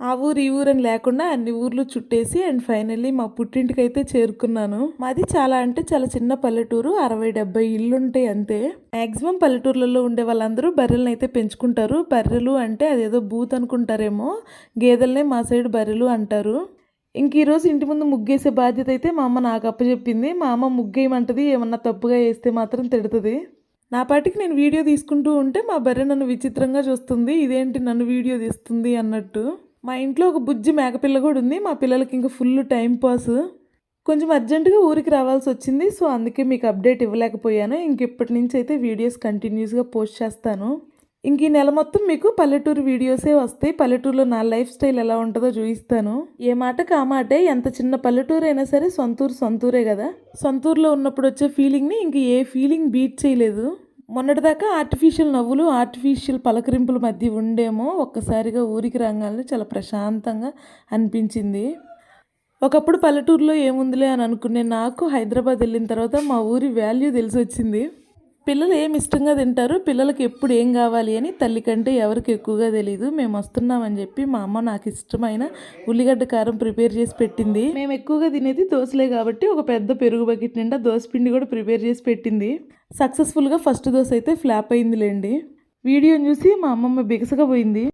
ఆ ఊరు ఈ ఊరు అని లేకుండా అన్ని ఊర్లు చుట్టేసి అండ్ ఫైనల్లీ మా పుట్టింటికి అయితే చేరుకున్నాను. మాది చాలా అంటే చాలా చిన్న పల్లెటూరు అరవై డెబ్బై ఇల్లు ఉంటాయి అంతే. మాక్సిమం పల్లెటూర్లలో ఉండే వాళ్ళందరూ బర్రెలను అయితే పెంచుకుంటారు. బర్రెలు అంటే అదేదో బూత్ అనుకుంటారేమో గేదెలనే మా సైడ్ బర్రెలు అంటారు. ఇంక ఈరోజు ఇంటి ముందు ముగ్గేసే బాధ్యత అయితే మా అమ్మ నాకు అప్పచెప్పింది. మా అమ్మ ముగ్గేయమంటది ఏమన్నా తప్పుగా వేస్తే మాత్రం తిడుతుంది. నా పాటికి నేను వీడియో తీసుకుంటూ ఉంటే మా బర్రె నన్ను విచిత్రంగా చూస్తుంది. ఇదేంటి నన్ను వీడియో తీస్తుంది అన్నట్టు. మా ఇంట్లో ఒక బుజ్జి మేకపిల్ల కూడా ఉంది. మా పిల్లలకి ఇంకా ఫుల్ టైం పాస్ కొంచెం అర్జెంటుగా ఊరికి రావాల్సి వచ్చింది. సో అందుకే మీకు అప్డేట్ ఇవ్వలేకపోయాను. ఇంక ఇప్పటి నుంచి అయితే వీడియోస్ కంటిన్యూస్గా పోస్ట్ చేస్తాను. ఇంక ఈ నెల మొత్తం మీకు పల్లెటూరు వీడియోసే వస్తాయి. పల్లెటూరులో నా లైఫ్ స్టైల్ ఎలా ఉంటుందో చూపిస్తాను. ఏ మాటకు ఆ మాటే. ఎంత చిన్న పల్లెటూరు అయినా సరే సొంతూరు సొంతూరే కదా. సొంతూరులో ఉన్నప్పుడు వచ్చే ఫీలింగ్ని ఇంక ఏ ఫీలింగ్ బీట్ చేయలేదు. మొన్నటిదాకా ఆర్టిఫిషియల్ నవ్వులు ఆర్టిఫిషియల్ పలకరింపుల మధ్య ఉండేమో ఒక్కసారిగా ఊరికి రాగానే చాలా ప్రశాంతంగా అనిపించింది. ఒకప్పుడు పల్లెటూరులో ఏముందిలే అని అనుకునే నాకు హైదరాబాద్ వెళ్ళిన తర్వాత మా ఊరి వాల్యూ తెలిసి వచ్చింది పిల్లలు ఏమి ఇష్టంగా తింటారు? పిల్లలకి ఎప్పుడు ఏం కావాలి అని తల్లి కంటే ఎవరికి ఎక్కువగా తెలియదు మేము వస్తున్నామని చెప్పి మా అమ్మ నాకు ఇష్టమైన ఉల్లిగడ్డ కారం ప్రిపేర్ చేసి పెట్టింది. మేము ఎక్కువగా తినేది దోశలే కాబట్టి ఒక పెద్ద పెరుగు బకెట్ నిండా దోశ పిండి కూడా ప్రిపేర్ చేసి పెట్టింది. సక్సెస్ఫుల్గా ఫస్ట్ దోశ అయితే ఫ్లాప్ అయిందిలేండి. వీడియోని చూసి మా అమ్మమ్మ బిగసగా పోయింది